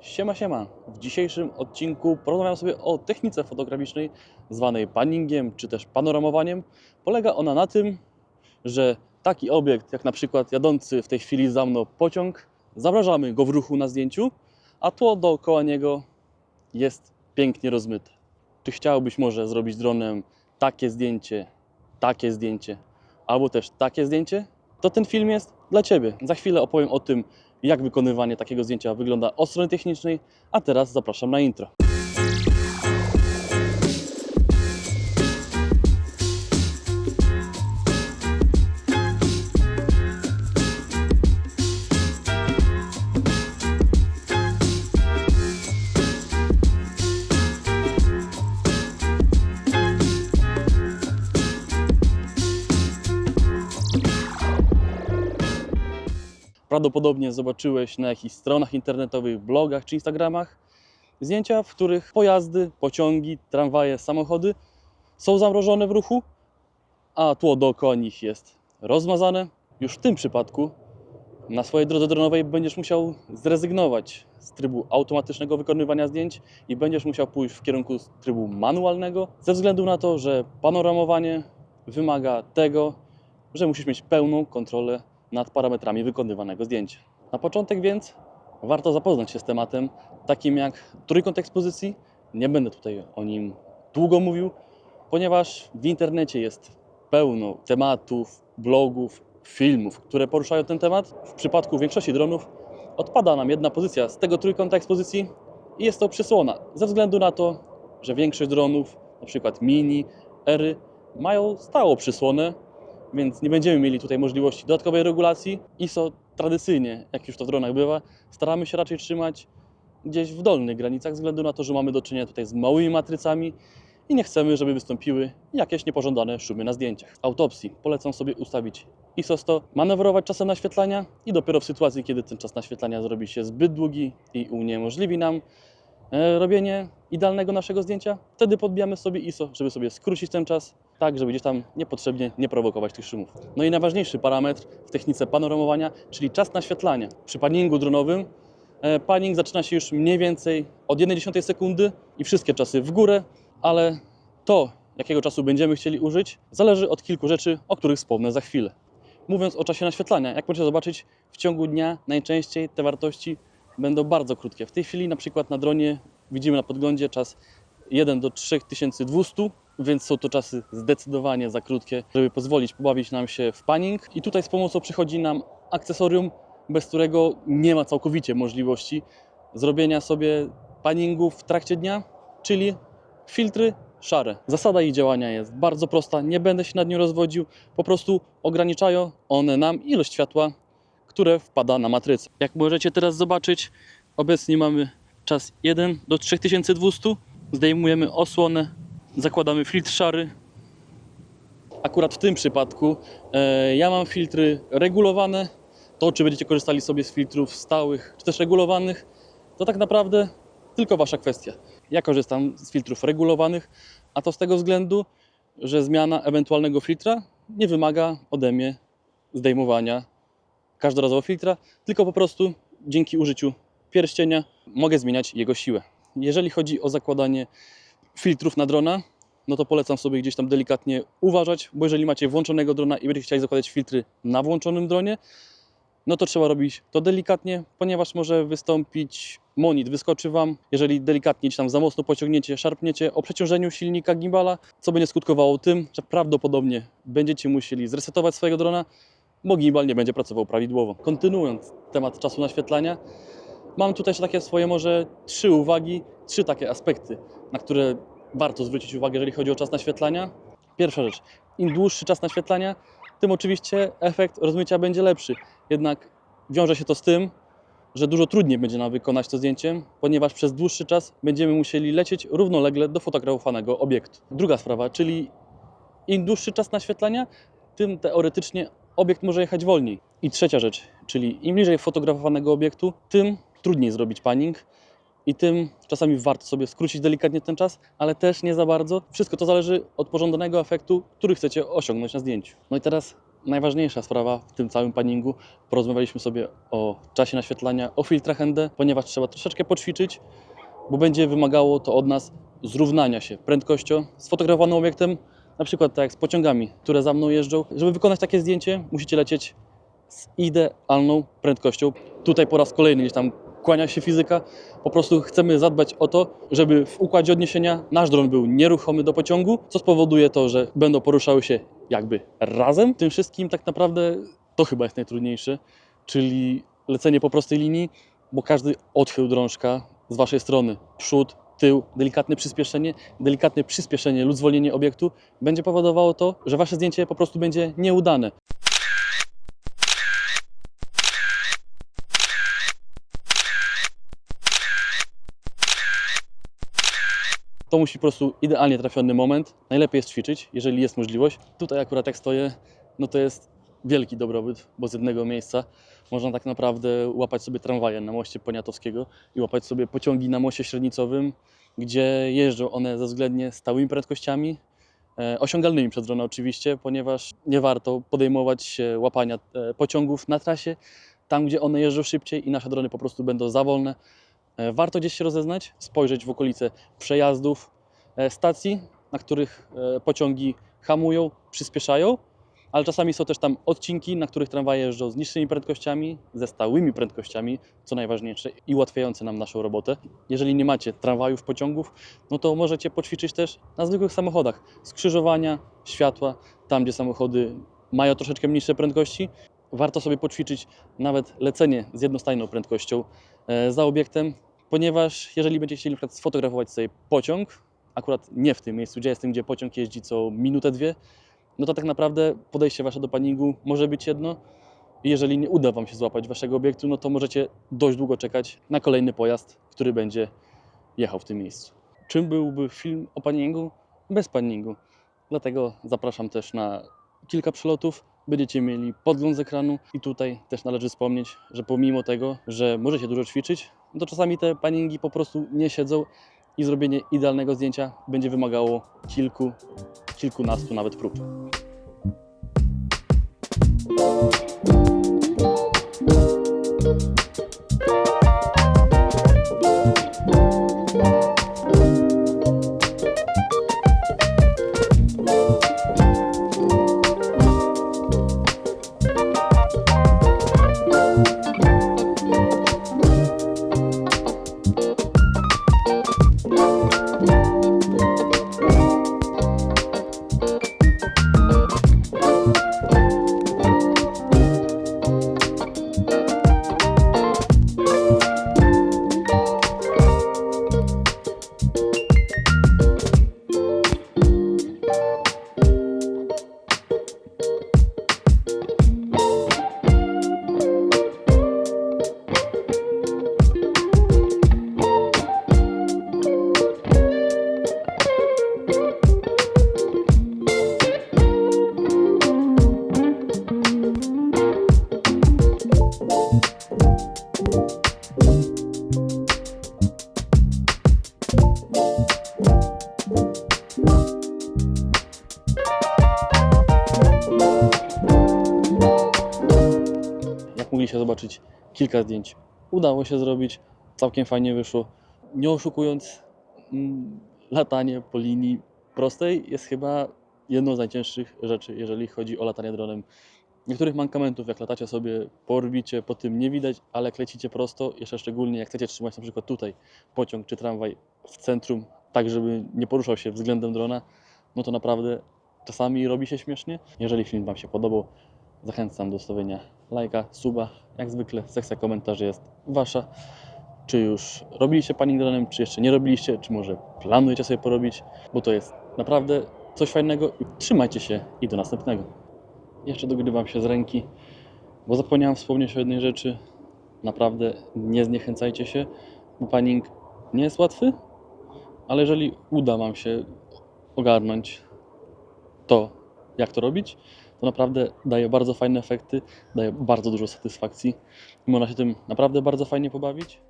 Siema, siema. W dzisiejszym odcinku porozmawiam sobie o technice fotograficznej zwanej panningiem czy też panoramowaniem. Polega ona na tym, że taki obiekt jak na przykład jadący w tej chwili za mną pociąg, zamrażamy go w ruchu na zdjęciu, a tło dookoła niego jest pięknie rozmyte. Czy chciałbyś może zrobić dronem takie zdjęcie, takie zdjęcie, albo też takie zdjęcie? To ten film jest dla Ciebie. Za chwilę opowiem o tym, jak wykonywanie takiego zdjęcia wygląda od strony technicznej, a teraz zapraszam na intro. Prawdopodobnie zobaczyłeś na jakichś stronach internetowych, blogach czy Instagramach zdjęcia, w których pojazdy, pociągi, tramwaje, samochody są zamrożone w ruchu, a tło dookoła nich jest rozmazane. Już w tym przypadku na swojej drodze dronowej będziesz musiał zrezygnować z trybu automatycznego wykonywania zdjęć i będziesz musiał pójść w kierunku trybu manualnego, ze względu na to, że panoramowanie wymaga tego, że musisz mieć pełną kontrolę nad parametrami wykonywanego zdjęcia. Na początek więc warto zapoznać się z tematem takim jak trójkąt ekspozycji. Nie będę tutaj o nim długo mówił, ponieważ w internecie jest pełno tematów, blogów, filmów, które poruszają ten temat. W przypadku większości dronów odpada nam jedna pozycja z tego trójkąta ekspozycji i jest to przysłona, ze względu na to, że większość dronów, przykład mini, ery, mają stałą przysłonę, więc nie będziemy mieli tutaj możliwości dodatkowej regulacji. ISO tradycyjnie, jak już to w dronach bywa, staramy się raczej trzymać gdzieś w dolnych granicach, względu na to, że mamy do czynienia tutaj z małymi matrycami i nie chcemy, żeby wystąpiły jakieś niepożądane szumy na zdjęciach. Autopsji polecam sobie ustawić ISO 100, manewrować czasem naświetlania i dopiero w sytuacji, kiedy ten czas naświetlania zrobi się zbyt długi i uniemożliwi nam robienie idealnego naszego zdjęcia, wtedy podbijamy sobie ISO, żeby sobie skrócić ten czas, tak żeby gdzieś tam niepotrzebnie nie prowokować tych szumów. No i najważniejszy parametr w technice panoramowania, czyli czas naświetlania. Przy panningu dronowym e, panning zaczyna się już mniej więcej od 1,1 sekundy i wszystkie czasy w górę, ale to, jakiego czasu będziemy chcieli użyć, zależy od kilku rzeczy, o których wspomnę za chwilę. Mówiąc o czasie naświetlania, jak możecie zobaczyć, w ciągu dnia najczęściej te wartości będą bardzo krótkie. W tej chwili na przykład na dronie widzimy na podglądzie czas 1 do 3200, więc są to czasy zdecydowanie za krótkie, żeby pozwolić pobawić nam się w panning. I tutaj z pomocą przychodzi nam akcesorium, bez którego nie ma całkowicie możliwości zrobienia sobie panningu w trakcie dnia, czyli filtry szare. Zasada ich działania jest bardzo prosta, nie będę się nad nią rozwodził, po prostu ograniczają one nam ilość światła, które wpada na matrycę. Jak możecie teraz zobaczyć, obecnie mamy czas 1 do 3200, zdejmujemy osłonę, zakładamy filtr szary. Akurat w tym przypadku e, ja mam filtry regulowane. To, czy będziecie korzystali sobie z filtrów stałych, czy też regulowanych, to tak naprawdę tylko Wasza kwestia. Ja korzystam z filtrów regulowanych, a to z tego względu, że zmiana ewentualnego filtra nie wymaga ode mnie zdejmowania każdorazowo filtra, tylko po prostu dzięki użyciu pierścienia mogę zmieniać jego siłę. Jeżeli chodzi o zakładanie filtrów na drona, no to polecam sobie gdzieś tam delikatnie uważać, bo jeżeli macie włączonego drona i będziecie chcieli zakładać filtry na włączonym dronie, no to trzeba robić to delikatnie, ponieważ może wystąpić monit, wyskoczy Wam, jeżeli delikatnie gdzieś tam za mocno pociągniecie, szarpniecie o przeciążeniu silnika gimbala, co będzie skutkowało tym, że prawdopodobnie będziecie musieli zresetować swojego drona, bo gimbal nie będzie pracował prawidłowo. Kontynuując temat czasu naświetlania, mam tutaj takie swoje może trzy uwagi, trzy takie aspekty, na które warto zwrócić uwagę, jeżeli chodzi o czas naświetlania. Pierwsza rzecz, im dłuższy czas naświetlania, tym oczywiście efekt rozmycia będzie lepszy. Jednak wiąże się to z tym, że dużo trudniej będzie nam wykonać to zdjęcie, ponieważ przez dłuższy czas będziemy musieli lecieć równolegle do fotografowanego obiektu. Druga sprawa, czyli im dłuższy czas naświetlania, tym teoretycznie obiekt może jechać wolniej. I trzecia rzecz, czyli im bliżej fotografowanego obiektu, tym trudniej zrobić panning i tym czasami warto sobie skrócić delikatnie ten czas, ale też nie za bardzo. Wszystko to zależy od pożądanego efektu, który chcecie osiągnąć na zdjęciu. No i teraz najważniejsza sprawa w tym całym paningu. Porozmawialiśmy sobie o czasie naświetlania, o filtrach ND, ponieważ trzeba troszeczkę poćwiczyć, bo będzie wymagało to od nas zrównania się prędkością z fotografowanym obiektem, na przykład tak jak z pociągami, które za mną jeżdżą. Żeby wykonać takie zdjęcie, musicie lecieć z idealną prędkością. Tutaj po raz kolejny gdzieś tam kłania się fizyka. Po prostu chcemy zadbać o to, żeby w układzie odniesienia nasz dron był nieruchomy do pociągu, co spowoduje to, że będą poruszały się jakby razem. Tym wszystkim tak naprawdę to chyba jest najtrudniejsze, czyli lecenie po prostej linii, bo każdy odchył drążka z waszej strony, przód, tył, delikatne przyspieszenie, delikatne przyspieszenie lub zwolnienie obiektu będzie powodowało to, że wasze zdjęcie po prostu będzie nieudane. To musi po prostu idealnie trafiony moment. Najlepiej jest ćwiczyć, jeżeli jest możliwość. Tutaj akurat jak stoję, no to jest wielki dobrobyt, bo z jednego miejsca można tak naprawdę łapać sobie tramwaje na moście Poniatowskiego i łapać sobie pociągi na moście średnicowym, gdzie jeżdżą one ze względnie stałymi prędkościami, e, osiągalnymi przez drona oczywiście, ponieważ nie warto podejmować się łapania e, pociągów na trasie, tam gdzie one jeżdżą szybciej i nasze drony po prostu będą za wolne. E, Warto gdzieś się rozeznać, spojrzeć w okolice przejazdów, stacji, na których pociągi hamują, przyspieszają, ale czasami są też tam odcinki, na których tramwaje jeżdżą z niższymi prędkościami, ze stałymi prędkościami, co najważniejsze i ułatwiające nam naszą robotę. Jeżeli nie macie tramwajów, pociągów, no to możecie poćwiczyć też na zwykłych samochodach. Skrzyżowania, światła, tam gdzie samochody mają troszeczkę mniejsze prędkości, warto sobie poćwiczyć nawet lecenie z jednostajną prędkością e, za obiektem, ponieważ jeżeli będziecie chcieli na sfotografować sobie pociąg, akurat nie w tym miejscu, gdzie jestem, gdzie pociąg jeździ co minutę, dwie, no to tak naprawdę podejście wasze do paningu może być jedno. Jeżeli nie uda wam się złapać waszego obiektu, no to możecie dość długo czekać na kolejny pojazd, który będzie jechał w tym miejscu. Czym byłby film o paningu bez paningu? Dlatego zapraszam też na kilka przelotów. Będziecie mieli podgląd z ekranu i tutaj też należy wspomnieć, że pomimo tego, że możecie dużo ćwiczyć, to czasami te paningi po prostu nie siedzą i zrobienie idealnego zdjęcia będzie wymagało kilku, kilkunastu nawet prób. Mogliście zobaczyć, kilka zdjęć udało się zrobić, całkiem fajnie wyszło. Nie oszukując, mm, latanie po linii prostej jest chyba jedną z najcięższych rzeczy, jeżeli chodzi o latanie dronem. Niektórych mankamentów, jak latacie sobie po orbicie, po tym nie widać, ale jak lecicie prosto, jeszcze szczególnie jak chcecie trzymać na przykład tutaj pociąg czy tramwaj w centrum, tak żeby nie poruszał się względem drona, no to naprawdę czasami robi się śmiesznie. Jeżeli film Wam się podobał, zachęcam do zostawienia lajka, suba. Jak zwykle sekcja komentarzy jest Wasza. Czy już robiliście Pani dronem, czy jeszcze nie robiliście, czy może planujecie sobie porobić, bo to jest naprawdę coś fajnego. Trzymajcie się i do następnego. Jeszcze dogrywam się z ręki, bo zapomniałem wspomnieć o jednej rzeczy. Naprawdę nie zniechęcajcie się, bo paning nie jest łatwy, ale jeżeli uda Wam się ogarnąć to, jak to robić, to naprawdę daje bardzo fajne efekty, daje bardzo dużo satysfakcji można się tym naprawdę bardzo fajnie pobawić.